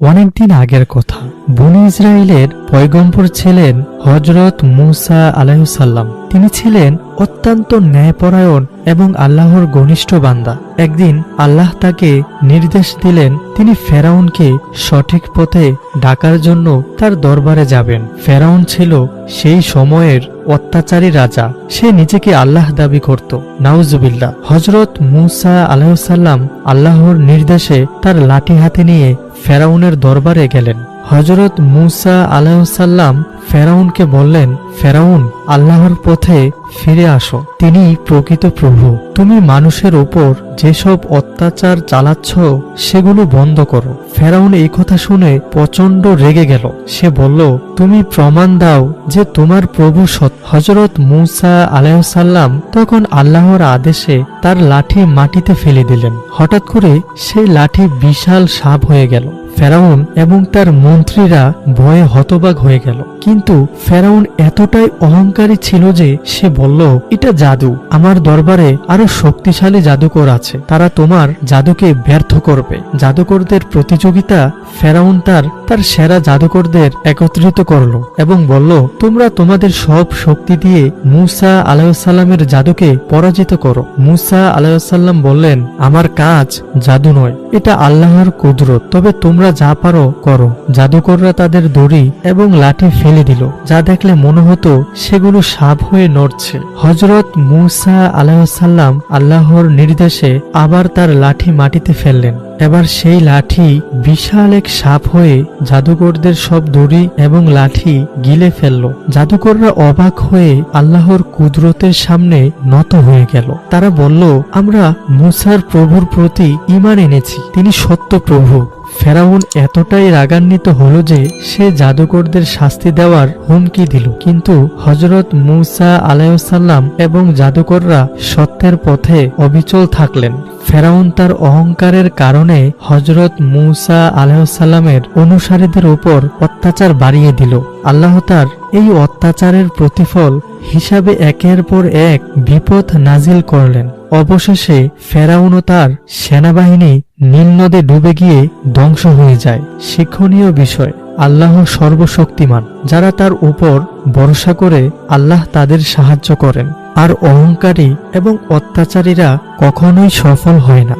অনেকদিন আগের কথা। বনি ইসরায়েলের পয়গম্বর ছিলেন হজরত মুসা আলাইসাল্লাম তিনি ছিলেন অত্যন্ত ন্যায়পরায়ণ এবং আল্লাহর ঘনিষ্ঠ বান্দা। একদিন আল্লাহ তাকে নির্দেশ দিলেন, তিনি ফেরাউনকে সঠিক পথে ডাকার জন্য তার দরবারে যাবেন। ফেরাউন ছিল সেই সময়ের অত্যাচারী রাজা। সে নিজেকে আল্লাহ দাবি করত। নাউজুবিল্লা হজরত মুসা আলাইসাল্লাম আল্লাহর নির্দেশে তার লাঠি হাতে নিয়ে ফেরাউনের দরবারে গেলেন। হজরত মুসা আলাইসাল্লাম ফেরাউনকে বললেন, ফেরাউন, আল্লাহর পথে ফিরে আসো। তিনি প্রকৃত প্রভু। তুমি মানুষের ওপর যেসব অত্যাচার চালাচ্ছ, সেগুলো বন্ধ করো। ফেরাউন এই কথা শুনে প্রচণ্ড রেগে গেল। সে বলল, তুমি প্রমাণ দাও যে তোমার প্রভু সৎ। হজরত মুসা আলাইসাল্লাম তখন আল্লাহর আদেশে তার লাঠি মাটিতে ফেলে দিলেন। হঠাৎ করে সেই লাঠি বিশাল সাপ হয়ে গেল। ফেরাউন এবং তার মন্ত্রীরা ভয়ে হতবাক হয়ে গেল। কিন্তু ফেরাউন এতটাই অহংকারী ছিল যে সে বলল, এটা জাদু। আমার দরবারে আরও শক্তিশালী জাদুকর আছে। তারা তোমার জাদুকে ব্যর্থ করবে। জাদুকরদের প্রতিযোগিতা ফেরাউন তার তার সেরা জাদুকরদের একত্রিত করল এবং বলল, তোমরা তোমাদের সব শক্তি দিয়ে মুসা আলাইসাল্লামের জাদুকে পরাজিত করো। মুসা আলাইসাল্লাম বললেন, আমার কাজ জাদু নয়। এটা আল্লাহর কুদরত। তবে তোমরা যা পারো করো। জাদুকররা তাদের দড়ি এবং লাঠি ফেলে দিল। যা দেখলে মনে হতো সেগুলো সাপ হয়ে নড়ছে। হজরত মুসা আলাইসাল্লাম আল্লাহর নির্দেশে আবার তার লাঠি মাটিতে ফেললেন। এবার সেই লাঠি বিশাল এক সাপ হয়ে জাদুকরদের সব দড়ি এবং লাঠি গিলে ফেলল। জাদুকররা অবাক হয়ে আল্লাহর কুদরতের সামনে নত হয়ে গেল। তারা বলল, আমরা মুসার প্রভুর প্রতি ইমান এনেছি। তিনি সত্য প্রভু। ফেরাউন এতটাই রাগান্বিত হল যে সে জাদুকরদের শাস্তি দেওয়ার হুমকি দিল। কিন্তু হজরত মুসা আলাইসাল্লাম এবং জাদুকররা সত্যের পথে অবিচল থাকলেন। ফেরাউন তার অহংকারের কারণে হজরত মুসা আলাহসাল্লামের অনুসারীদের উপর অত্যাচার বাড়িয়ে দিল। আল্লাহ তার এই অত্যাচারের প্রতিফল হিসাবে একের পর এক বিপদ নাজিল করলেন। অবশেষে ফেরাউন তার সেনাবাহিনী নীলনদে ডুবে গিয়ে ধ্বংস হয়ে যায়। শিক্ষণীয় বিষয়, আল্লাহ সর্বশক্তিমান, যারা তার উপর ভরসা করে আল্লাহ তাদের সাহায্য করেন। আর অহংকারী এবং অত্যাচারীরা কখনোই সফল হয় না।